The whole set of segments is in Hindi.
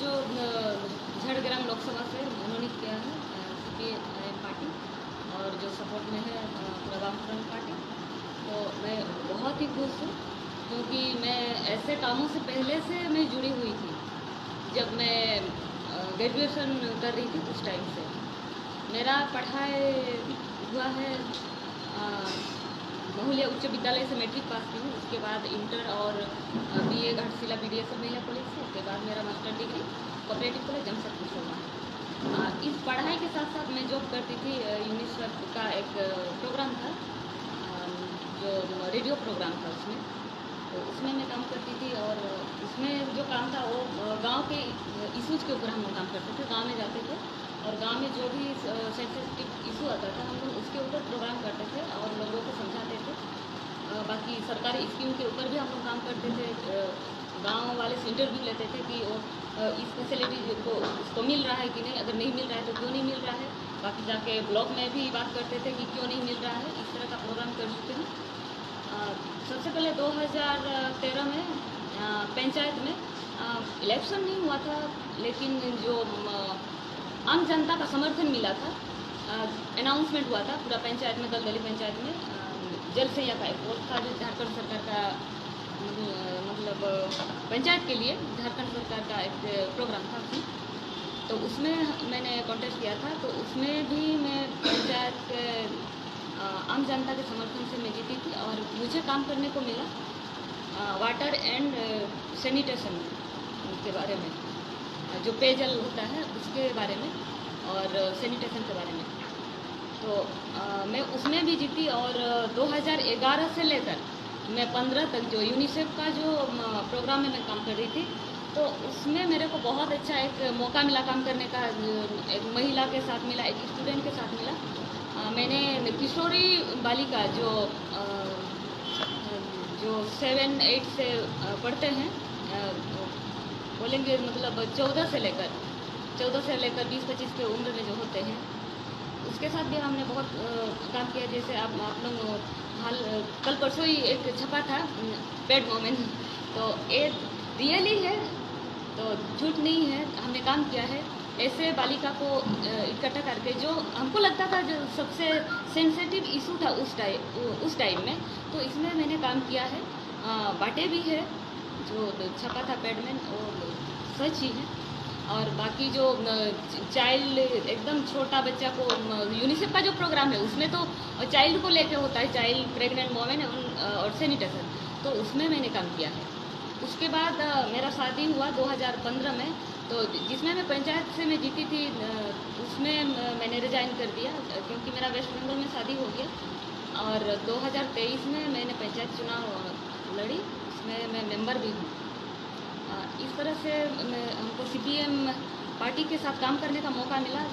जो झड़ग्राम लोकसभा से मनोनीत किया है सी पी पार्टी और जो सपोर्ट में है फ्रंट पार्टी तो मैं बहुत ही खुश हूँ क्योंकि मैं ऐसे कामों से पहले से मैं जुड़ी हुई थी जब मैं ग्रेजुएशन कर रही थी उस टाइम से। मेरा पढ़ाई हुआ है अ, बहुल्य उच्च विद्यालय से मैट्रिक पास की हूँ। उसके बाद इंटर और B A Ghatshila B D S महिला कॉलेज से। उसके बाद मेरा master degree cooperative college Jamshedpur से हुआ। इस पढ़ाई के साथ साथ मैं जॉब करती थी यूनिसेफ का एक प्रोग्राम था। जो रेडियो प्रोग्राम था उसमें। तो उसमें मैं काम करती थी और उसमें जो काम था वो गाँव के इशूज़ के ऊपर हम काम करते थे। गाँव में जाते थे और गाँव में जो भी सेंसिटिव इशू आता था, हम लोग उसके ऊपर प्रोग्राम करते थे और लोगों को समझाते बाकी सरकारी स्कीम के ऊपर भी हम लोग काम करते थे। गाँव वाले से इंटरव्यू लेते थे कि अ, इस फैसिलिटी को उसको मिल रहा है कि नहीं? अगर नहीं मिल रहा है तो क्यों नहीं मिल रहा है? बाकी जाके ब्लॉक में भी बात करते थे कि क्यों नहीं मिल रहा है? इस तरह का प्रोग्राम कर चुके हैं। सबसे पहले 2013 में पंचायत में इलेक्शन नहीं हुआ था लेकिन जो आम जनता का समर्थन मिला था। अनाउंसमेंट हुआ था पूरा पंचायत में दलदली पंचायत में। जल का एक वोट था जो झारखंड सरकार का मतलब मतलब, पंचायत के लिए झारखंड सरकार का एक प्रोग्राम था उसमें। तो उसमें मैंने कॉन्टेस्ट किया था तो उसमें भी मैं पंचायत के आम जनता के समर्थन से मैं जीती थी और मुझे काम करने को मिला वाटर एंड सैनिटेशन के बारे में। जो पेयजल होता है उसके बारे में और सैनिटेशन के बारे में। तो अ, मैं उसमें भी जीती और अ, 2011 से लेकर मैं 15 तक जो यूनिसेफ का जो प्रोग्राम में मैं काम कर रही थी तो उसमें मेरे को बहुत अच्छा एक मौका मिला काम करने का एक महिला के साथ मिला एक स्टूडेंट के साथ मिला। अ, मैंने किशोरी बालिका जो अ, जो सेवन एट से पढ़ते हैं बोलेंगे मतलब चौदह से लेकर चौदह से लेकर बीस पच्चीस के उम्र में जो होते हैं उसके साथ भी हमने बहुत काम किया। जैसे आप आप लोग हाल कल परसों ही एक छपा था पेड मोमेंट तो ये रियली है तो झूठ नहीं है, हमने काम किया है। ऐसे बालिका को इकट्ठा करके जो हमको लगता था जो सबसे सेंसिटिव इशू था उस टाइम उस टाइम में तो इसमें मैंने काम किया है। बाटे भी है, जो छपा था पैडमैन वो सच ही है। और बाकी जो चाइल्ड एकदम छोटा बच्चा को यूनिसेफ का जो प्रोग्राम है, उसमें तो चाइल्ड को लेके होता है चाइल्ड प्रेग्नेंट वोमेन और सैनिटेशन तो उसमें मैंने काम किया है। उसके बाद मेरा शादी हुआ 2015 में। तो जिसमें मैं पंचायत से मैं जीती थी उसमें मैंने रिजाइन कर दिया क्योंकि मेरा वेस्ट बंगाल में शादी हो गया। और 2023 में मैंने पंचायत चुनाव लड़ी। उसमें मैं मेंबर भी हूँ। इस तरह से हमको सीपीएम पार्टी के साथ काम करने का मौका मिला।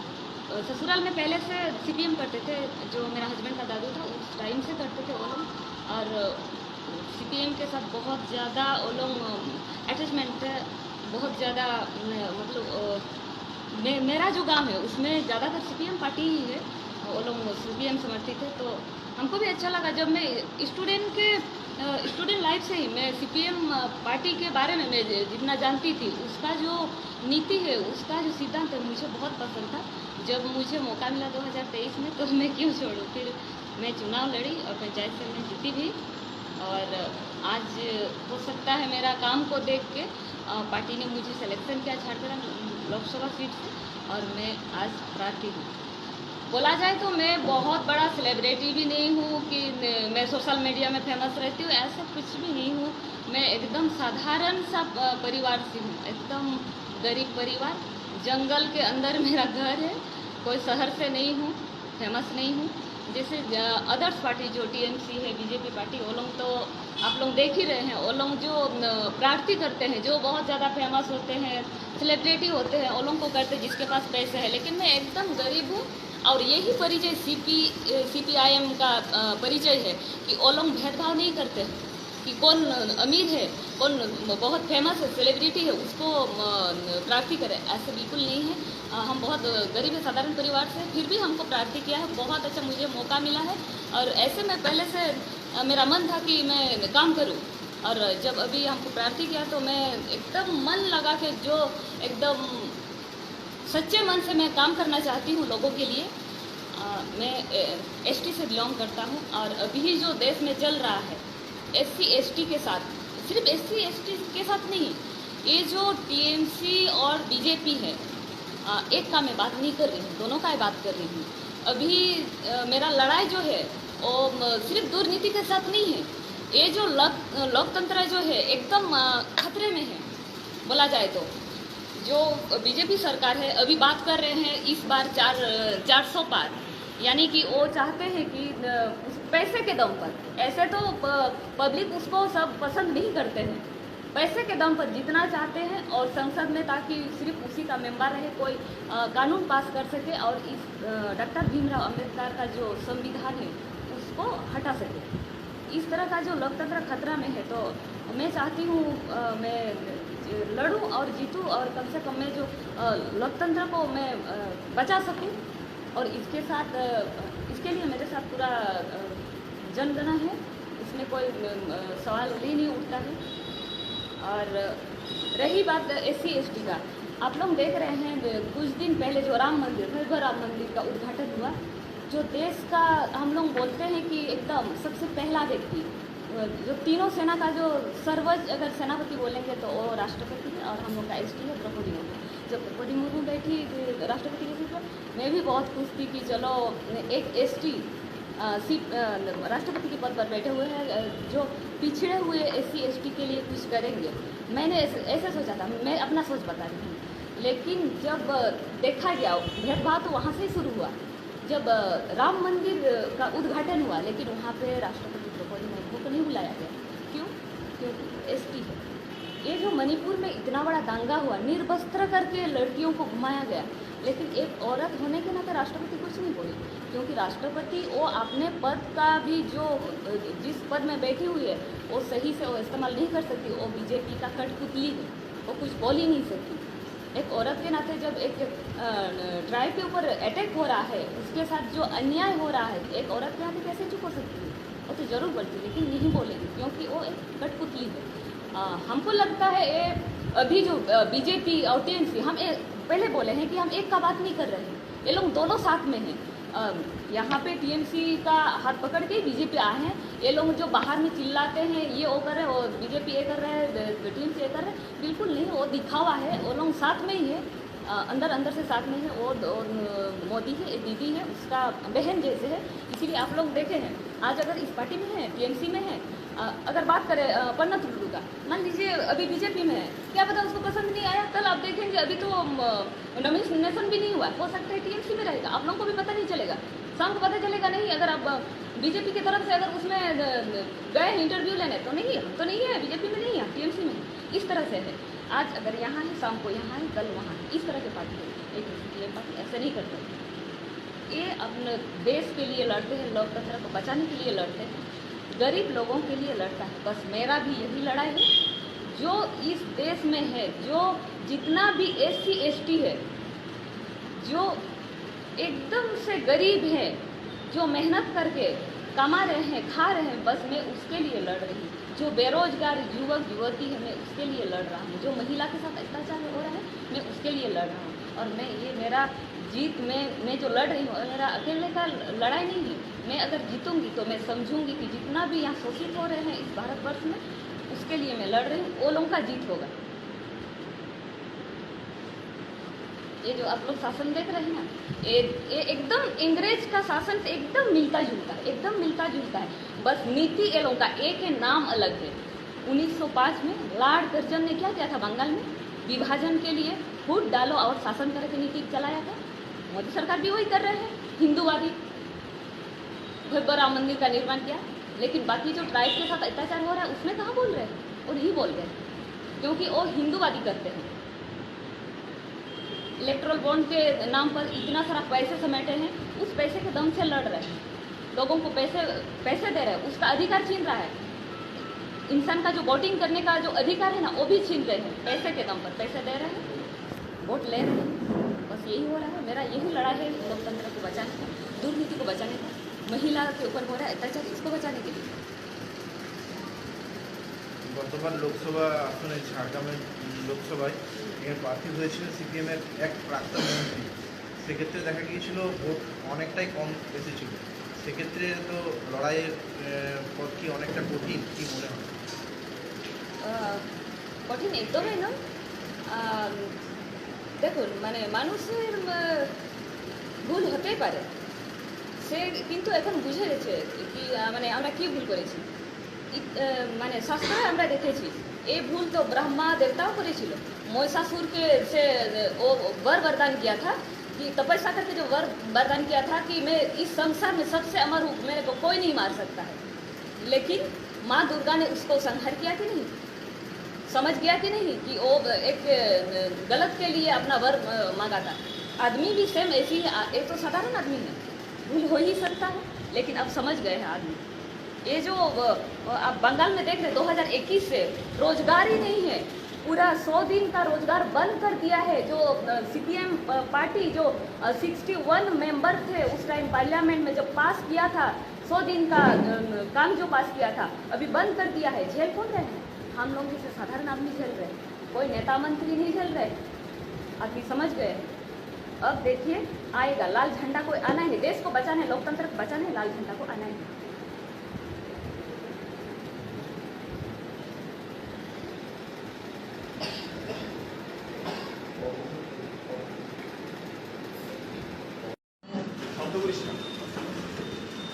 ससुराल में पहले से सीपीएम करते थे जो मेरा हस्बैंड का दादू था उस टाइम से करते थे वो लोग और सीपीएम के साथ बहुत ज़्यादा वो लोग अटैचमेंट बहुत ज़्यादा मतलब मे, मेरा जो गाँव है उसमें ज़्यादातर सीपीएम पार्टी ही है वो लोग सीपीएम समर्थित है। तो हमको भी अच्छा लगा जब मैं स्टूडेंट के स्टूडेंट लाइफ से ही मैं सीपीएम पार्टी के बारे में मैं जितना जानती थी, उसका जो नीति है, उसका जो सिद्धांत है मुझे बहुत पसंद था। जब मुझे मौका मिला 2023 में तो मैं क्यों छोड़ूं? फिर मैं चुनाव लड़ी और पंचायत से मैं जीती भी। और आज हो सकता है मेरा काम को देख के पार्टी ने मुझे सिलेक्शन किया झारखंड लोकसभा सीट से, और मैं आज प्रार्थी हूँ। बोला जाए तो मैं बहुत बड़ा सेलिब्रिटी भी नहीं हूँ कि मैं सोशल मीडिया में फ़ेमस रहती हूँ, ऐसा कुछ भी नहीं हूँ। मैं एकदम साधारण सा परिवार से हूँ, एकदम गरीब परिवार। जंगल के अंदर मेरा घर है, कोई शहर से नहीं हूँ फ़ेमस नहीं हूँ। जैसे अदर्स पार्टी जो टीएमसी है बीजेपी पार्टी वो लोग तो आप लोग देख ही रहे हैं, वो लोग जो प्रार्थी करते हैं, जो बहुत ज़्यादा फ़ेमस होते हैं सेलिब्रिटी होते हैं, वो लोग को करते हैं जिसके पास पैसे है। लेकिन मैं एकदम गरीब हूँ और यही परिचय C P C P I M का परिचय है कि वो लोग भेदभाव नहीं करते कि कौन अमीर है, कौन बहुत फ़ेमस है सेलिब्रिटी है, उसको प्रार्थी करें। ऐसे बिल्कुल नहीं है। हम बहुत गरीब है, साधारण परिवार से, फिर भी हमको प्रार्थी किया है। बहुत अच्छा मुझे मौका मिला है। और ऐसे में पहले से मेरा मन था कि मैं काम करूँ। और जब अभी हमको प्रार्थी किया तो मैं एकदम मन लगा के, जो एकदम सच्चे मन से मैं काम करना चाहती हूँ लोगों के लिए। आ, मैं एस टी से बिलोंग करता हूँ और अभी जो देश में चल रहा है एस सी के साथ सिर्फ़ एस सी के साथ नहीं ये जो टी एम सी और बीजेपी है आ, एक का मैं बात नहीं कर रही हूँ दोनों का ही बात कर रही हूँ। अभी आ, मेरा लड़ाई जो है वो सिर्फ़ दुर्नीति के साथ नहीं है ये जो लोकतंत्र जो है एकदम खतरे में है बोला जाए तो। जो बीजेपी सरकार है, अभी बात कर रहे हैं इस बार चार चार सौ पार। यानी कि वो चाहते हैं कि पैसे के दम पर। ऐसे तो पब्लिक उसको सब पसंद नहीं करते हैं। पैसे के दम पर जितना चाहते हैं और संसद में ताकि सिर्फ़ उसी का मेंबर रहे, कोई कानून पास कर सके और इस डॉक्टर भीमराव अंबेडकर का जो संविधान है, उसको हटा सके। इस तरह का जो लोकतंत्र खतरा में है तो मैं चाहती हूँ मैं लड़ूं और जीतूं और कम से कम मैं जो लोकतंत्र को मैं बचा सकूँ। और इसके साथ इसके लिए मेरे साथ पूरा जनगणना है। इसमें कोई सवाल ही नहीं, उठता है। और रही बात एस सी का। आप लोग देख रहे हैं कुछ दिन पहले जो राम मंदिर भर राम मंदिर का उद्घाटन हुआ, जो देश का, हम लोग बोलते हैं कि एकदम सबसे पहला व्यक्ति। जो तीनों सेना का जो सर्वज अगर सेनापति बोलेंगे तो वो राष्ट्रपति और हम लोग का एस टी है, द्रौपदी मुर्मू। जब द्रौपदी मुर्मू बैठी राष्ट्रपति के सीट पर मैं भी बहुत खुश थी कि चलो, एक एस टी सीट राष्ट्रपति के पद पर बैठे हुए हैं जो पिछड़े हुए एस सी के लिए कुछ करेंगे। मैंने ऐसे सोचा था, मैं अपना सोच बता रही हूँ। लेकिन जब देखा गया भेदभाव तो वहाँ से ही शुरू हुआ। जब राम मंदिर का उद्घाटन हुआ, लेकिन वहाँ पे राष्ट्रपति को नहीं बुलाया गया। क्यों? क्योंकि एस है। ये जो मणिपुर में इतना बड़ा दांगा हुआ, निर्वस्त्र करके लड़कियों को घुमाया गया, लेकिन एक औरत होने के नाते राष्ट्रपति कुछ नहीं बोली, क्योंकि राष्ट्रपति वो अपने पद का भी जो, जिस पद में बैठी हुई है, वो सही से वो इस्तेमाल नहीं कर सकती, वो बीजेपी का कठपुतली है, वो कुछ बोल ही नहीं सकती। एक औरत के नाते जब एक ट्राइब के ऊपर अटैक हो रहा है, उसके साथ जो अन्याय हो रहा है, एक औरत के नाते कैसे चुप हो सकती है? वो तो ज़रूर बोलती लेकिन नहीं बोलेगी क्योंकि वो एक कठपुतली है। आ, हमको लगता है ये अभी जो बीजेपी और टीएमसी हम ए, पहले बोले हैं कि हम एक का बात नहीं कर रहे हैं। ये लोग दोनों साथ में हैं। यहाँ पे टीएमसी का हाथ पकड़ के बीजेपी आए हैं। ये लोग जो बाहर में चिल्लाते हैं ये वो कर रहे हैं वो बीजेपी ये कर रहे हैं टी टीएमसी ये कर रहे हैं। बिल्कुल नहीं वो दिखावा है वो लोग साथ में ही है। अंदर अंदर से साथ में है वो मोदी है दीदी है उसका बहन जैसे है। इसीलिए आप लोग देखे हैं। आज अगर इस पार्टी में है टीएमसी में है अगर बात करें पन्ना टुल्लू का, मान लीजिए अभी बीजेपी में है, क्या पता उसको पसंद नहीं आया? कल आप देखेंगे, अभी तो नॉमिनेशन भी नहीं हुआ हो। सकता है टीएमसी में रहेगा, आप लोगों को भी पता नहीं चलेगा। शाम को पता चलेगा नहीं, अगर आप बीजेपी की तरफ़ से अगर उसमें गए इंटरव्यू लेने तो नहीं तो नहीं है बीजेपी में नहीं है टीएमसी में इस तरह से है। आज अगर यहाँ है, शाम को यहाँ है, कल वहाँ है, इस तरह की पार्टी है। एक पार्टी ऐसे नहीं करते। ये अपने देश के लिए लड़ते हैं लोकतंत्र को बचाने के लिए लड़ते हैं, गरीब लोगों के लिए लड़ता है। बस मेरा भी यही लड़ाई है। जो इस देश में है, जो जितना भी एस सी है, जो एकदम से गरीब है, जो मेहनत करके कमा रहे हैं, खा रहे हैं, बस मैं उसके लिए लड़ रही हूँ। जो बेरोजगार युवक, युवती है, मैं उसके लिए लड़ रहा हूँ। जो महिला के साथ अत्याचार हो रहा है, मैं उसके लिए लड़ रहा हूँ। और मैं, ये मेरा जीत में, मैं जो लड़ रही हूँ मेरा अकेले का लड़ाई नहीं है, मैं अगर जीतूँगी तो मैं समझूँगी कि जितना भी यहाँ शोषित हो रहे हैं इस भारतवर्ष में, उसके लिए मैं लड़ रही हूँ, वो लोगों का जीत होगा। ये जो आप लोग शासन देख रहे हैं ये ये एकदम अंग्रेज़ का शासन से एकदम मिलता जुलता है, एकदम मिलता जुलता है। बस नीति ये लोगों का एक है, नाम अलग है। 1905 में लॉर्ड कर्जन ने क्या किया था बंगाल में? विभाजन के लिए फूट डालो और शासन करके नीति चलाया था। मोदी सरकार भी वही कर रहे हैं, हिंदूवादी। भव्य राम मंदिर का निर्माण किया, लेकिन बाकी जो ट्राइब के साथ अत्याचार हो रहा है, उसमें कहाँ बोल रहे हैं? वो नहीं बोल रहे। क्योंकि वो हिंदूवादी करते हैं। इलेक्ट्रल बॉन्ड के नाम पर इतना सारा पैसे समेटे हैं, उस पैसे के दम से लड़ रहे हैं। लोगों को पैसे पैसे दे रहे हैं, उसका अधिकार छीन रहा है। इंसान का जो वोटिंग करने का जो अधिकार है ना, वो भी छीन रहे हैं, पैसे के दम पर। पैसे दे रहे हैं वोट ले रहे हैं। यही हो रहा है मेरा यही लड़ाई है लोकतंत्र को बचाने का दुर्नीति को बचाने का महिला के ऊपर हो रहा है अत्याचार इसको बचाने के लिए গতবার লোকসভা আসনে ঝাড়গ্রামের লোকসভায় এখানে প্রার্থী হয়েছিলেন সিপিএমের এক প্রাক্তন মন্ত্রী সেক্ষেত্রে দেখা গিয়েছিল ভোট অনেকটাই কম এসেছিল সেক্ষেত্রে তো লড়াইয়ের আহ, পথ কি অনেকটা কঠিন কি মনে হয় আহ, কঠিন একদমই না আম, দেখুন মানে মানুষের আহ, ভুল হতেই পারে সে কিন্তু এখন বুঝে গেছে কি আহ, মানে আমরা কি ভুল করেছি ই- আহ, মানে শাস্ত্রে আমরা দেখেছি এই ভুল তো ब्रह्मा देवताओं করেছিল महिषासुर के से वो वर वरदान किया था कि तपस्या करके जो वर वरदान किया था कि मैं इस संसार में सबसे अमर हूँ मेरे को कोई नहीं मार सकता है लेकिन माँ दुर्गा ने उसको संहार किया कि नहीं समझ गया कि नहीं कि वो एक गलत के लिए अपना वर मांगा था आदमी भी सेम ऐसी एक तो साधारण आदमी है। भूल हो ही सकता है, लेकिन अब समझ गए हैं आदमी। ये जो आप बंगाल में देख रहे 2021 से रोज़गार ही नहीं है। पूरा सौ दिन का रोज़गार बंद कर दिया है। जो सीपीएम पार्टी, जो सिक्सटी वन मेंबर थे, उस टाइम पार्लियामेंट में जब पास किया था, सौ दिन का काम जो पास किया था, अभी बंद कर दिया है। झेल खोल रहे हैं? हम लोग जैसे साधारण आदमी झेल रहे हैं कोई नेता मंत्री नहीं झेल रहे आदमी समझ गए अब देखिए आएगा लाल झंडा को आना है देश को बचाना है लोकतंत्र को बचाना है लाल झंडा को आना है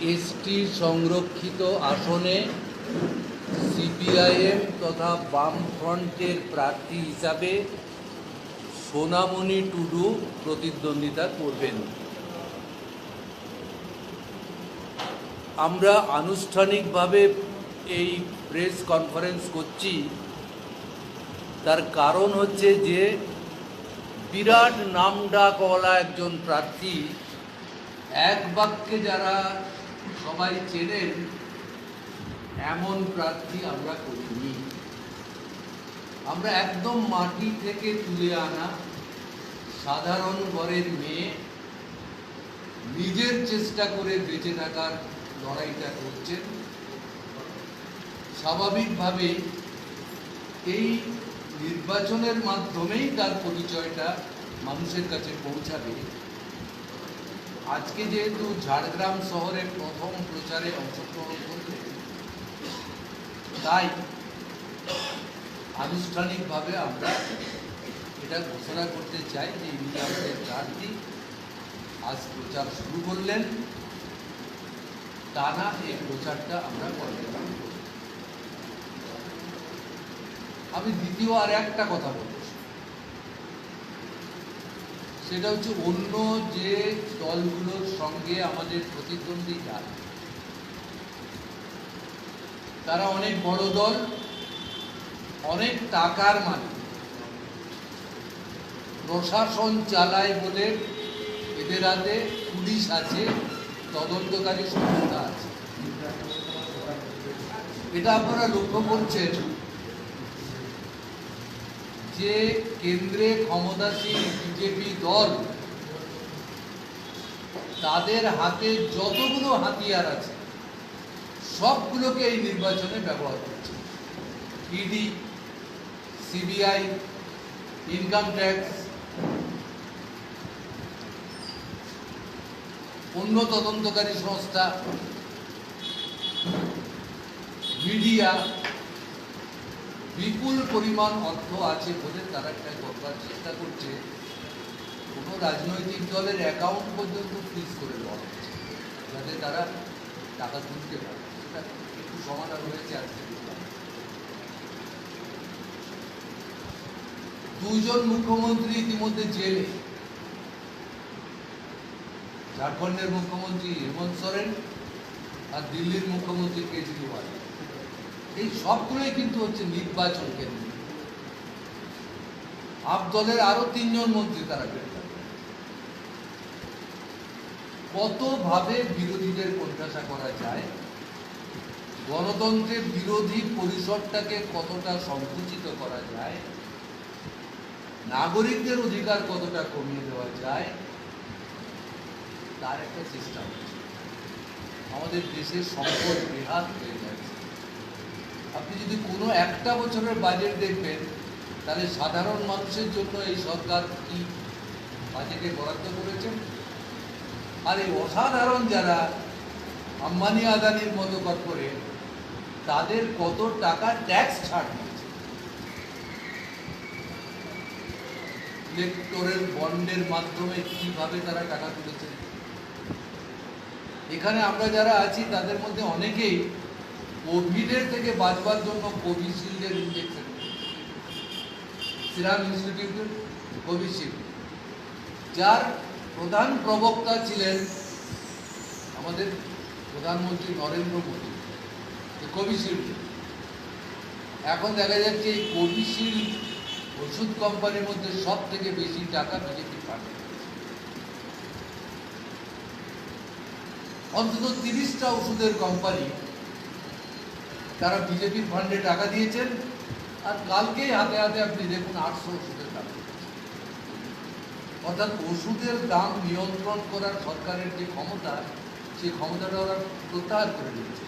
এসটি সংরক্ষিত আসনে সিপিআইএম তথা বামফ্রন্টের প্রার্থী হিসাবে সোনামণি টুডু প্রতিদ্বন্দ্বিতা করবেন। আমরা আনুষ্ঠানিকভাবে এই প্রেস কনফারেন্স করছি। তার কারণ হচ্ছে যে বিরাট নাম নামডাকওয়ালা একজন প্রার্থী, এক বাক্যে যারা সবাই চেনেন এমন প্রার্থী আমরা করিনি। আমরা একদম মাটি থেকে তুলে আনা সাধারণ ঘরের মেয়ে নিজের চেষ্টা করে বেঁচে থাকার লড়াইটা করছেন। স্বাভাবিকভাবে এই নির্বাচনের মাধ্যমেই তার পরিচয়টা মানুষের কাছে পৌঁছাবে। আজকে যেহেতু ঝাড়গ্রাম শহরে প্রথম প্রচারে অংশগ্রহণ করলেন তাই আনুষ্ঠানিকভাবে আমরা এটা ঘোষণা করতে চাই যে ইনি আমাদের প্রার্থী আজ প্রচার শুরু করলেন। টানা এই প্রচারটা আমরা করব। আমি দ্বিতীয় আর একটা কথা বলব সেটা হচ্ছে অন্য যে দলগুলোর সঙ্গে আমাদের প্রতিদ্বন্দ্বী যায় তারা অনেক বড় দল, অনেক টাকার মালিক। প্রশাসন চালায় বলে এদের হাতে পুলিশ আছে, তদন্তকারী সংস্থা আছে। এটা আপনারা লক্ষ্য করছেন যে কেন্দ্রে ক্ষমতাসীন বিজেপি দল তাদের হাতে যতগুলো হাতিয়ার আছে সবগুলোকে এই নির্বাচনে ব্যবহার করছে। ইডি সিবিআই ইনকাম ট্যাক্স অন্য তদন্তকারী সংস্থা, মিডিয়া, বিপুল পরিমাণ অর্থ আছে বলে তারা একটা করবার চেষ্টা করছে। কোনো রাজনৈতিক দলের অ্যাকাউন্ট পর্যন্ত ফ্রিজ করে দেওয়া হচ্ছে। যাতে তারা টাকা তুলতে পারে। সেটা একটু সমাধান হয়েছে আজকে দুজন মুখ্যমন্ত্রী ইতিমধ্যে জেলে। ঝাড়খণ্ডের মুখ্যমন্ত্রী হেমন্ত সোরেন আর দিল্লির মুখ্যমন্ত্রী কেজরিওয়াল। এই সবগুলোই কিন্তু হচ্ছে নির্বাচন কেন্দ্র। আপ দলের আরও তিনজন মন্ত্রী তারা গ্রেপ্তার করেছে। কতভাবে বিরোধীদের প্রত্যাশা করা যায় গণতন্ত্রের বিরোধী পরিসরটাকে কতটা সংকুচিত করা যায়, নাগরিকদের অধিকার কতটা কমিয়ে দেওয়া যায়, তার একটা চেষ্টা হচ্ছে। আমাদের দেশের সম্পদ বেহাত হয়ে যাচ্ছে। আপনি যদি কোনো একটা বছরের বাজেট দেখবেন, তাহলে সাধারণ মানুষের জন্য এই সরকার কি বাজেটে বরাদ্দ করেছেন আর এই অসাধারণ যারা আম্বানি আদানির মতো কর্পোরেট তাদের কত টাকা ট্যাক্স ছাড় দিয়েছে? ইলেকটোরের বন্ডের মাধ্যমে কীভাবে তারা টাকা তুলেছে? এখানে আমরা যারা আছি, তাদের মধ্যে অনেকেই কোভিডের থেকে বাঁচবার জন্য কোভিশিল্ডের ইঞ্জেকশন সিরাম ইনস্টিটিউটের কোভিশিল্ড যার প্রধান প্রবক্তা ছিলেন আমাদের প্রধানমন্ত্রী নরেন্দ্র মোদী। কোভিশিল্ড এখন দেখা যাচ্ছে এই কোভিশিল্ড ওষুধ কোম্পানির মধ্যে সব থেকে বেশি টাকা বিজেপি ফান্ড অন্তত তিরিশটা ওষুধের কোম্পানি তারা বিজেপির ফান্ডে টাকা দিয়েছেন, আর কালকেই হাতে হাতে আপনি দেখুন আটশো ওষুধের দাম। অর্থাৎ ওষুধের দাম নিয়ন্ত্রণ করার সরকারের যে ক্ষমতা সেই ক্ষমতাটা ওরা প্রত্যাহার করে দিয়েছে।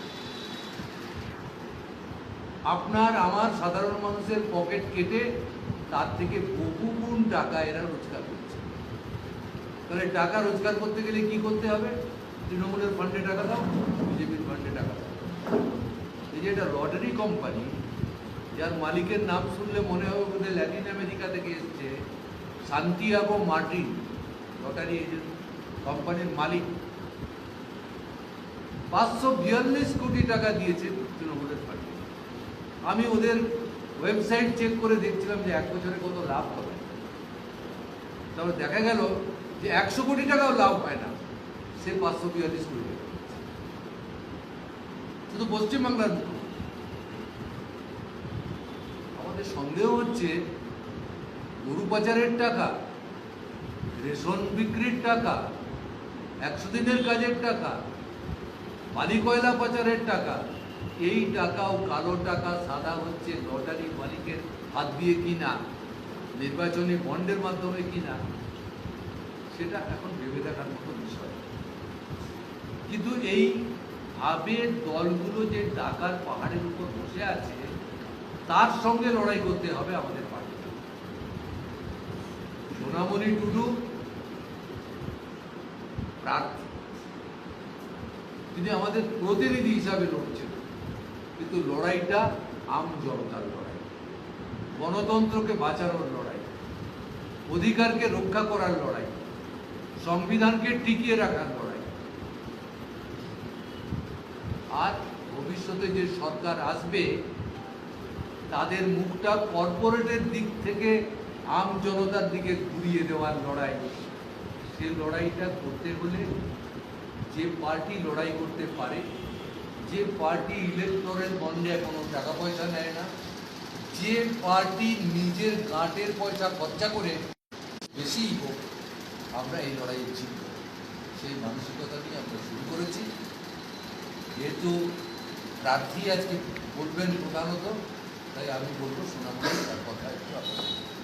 আপনার আমার সাধারণ মানুষের পকেট কেটে তার থেকে বহু গুণ টাকা এরা রোজগার করছে। তাহলে টাকা রোজগার করতে গেলে কি করতে হবে? তৃণমূলের ফান্ডে টাকা দাও, বিজেপির ফান্ডে টাকা দাও। এই যে এটা লটারি কোম্পানি যার মালিকের নাম শুনলে মনে হবে বোধহয় ল্যাটিন আমেরিকা থেকে এসছে সান্তিয়াগো মার্টিন লটারি এজেন্ট কোম্পানির মালিক। পাঁচশো বিয়াল্লিশ কোটি টাকা দিয়েছে। আমি ওদের ওয়েবসাইট চেক করে দেখছিলাম যে এক বছরে কত লাভ হবে। তারপর দেখা গেল যে একশো কোটি টাকাও লাভ হয় না। সে পাঁচশো বিয়াল্লিশ কোটি শুধু পশ্চিমবাংলার আমাদের সন্দেহ হচ্ছে গরু পাচারের টাকা, রেশন বিক্রির টাকা, একশো দিনের কাজের টাকা, বালি কয়লা পাচারের টাকা এই টাকাও কালো টাকা সাদা হচ্ছে লটারি মালিকের হাত দিয়ে কিনা, নির্বাচনী বন্ডের মাধ্যমে কিনা, সেটা এখন ভেবে দেখার মতো বিষয়। কিন্তু এই ভাবে দলগুলো যে টাকার পাহাড়ের উপর বসে আছে, তার সঙ্গে লড়াই করতে হবে আমাদের পার্টিকে সোনামণি টুডু, প্রার্থী, তিনি আমাদের প্রতিনিধি হিসাবে লড়ছেন। কিন্তু লড়াইটা আম জনতার লড়াই। গণতন্ত্রকে বাঁচানোর লড়াই, অধিকারকে রক্ষা করার লড়াই, সংবিধানকে টিকিয়ে রাখার লড়াই। আর ভবিষ্যতে যে সরকার আসবে, তাদের মুখটা কর্পোরেটের দিক থেকে আম জনতার দিকে ঘুরিয়ে দেওয়ার লড়াই। সেই লড়াইটা করতে হলে যে পার্টি লড়াই করতে পারে যে পার্টি ইলেকট্রনের বন্ডে কোনো টাকা পয়সা নেয় না, যে পার্টি নিজের গাঁটের পয়সা খরচা করে বেশি হোক আমরা এই লড়াইয়ে জিতব। সেই মানসিকতা নিয়ে আমরা শুরু করেছি। যেহেতু প্রার্থী আজকে বলবেন প্রধানত, তাই আমি বলব শোনাবো তার কথা একটু আপনাদের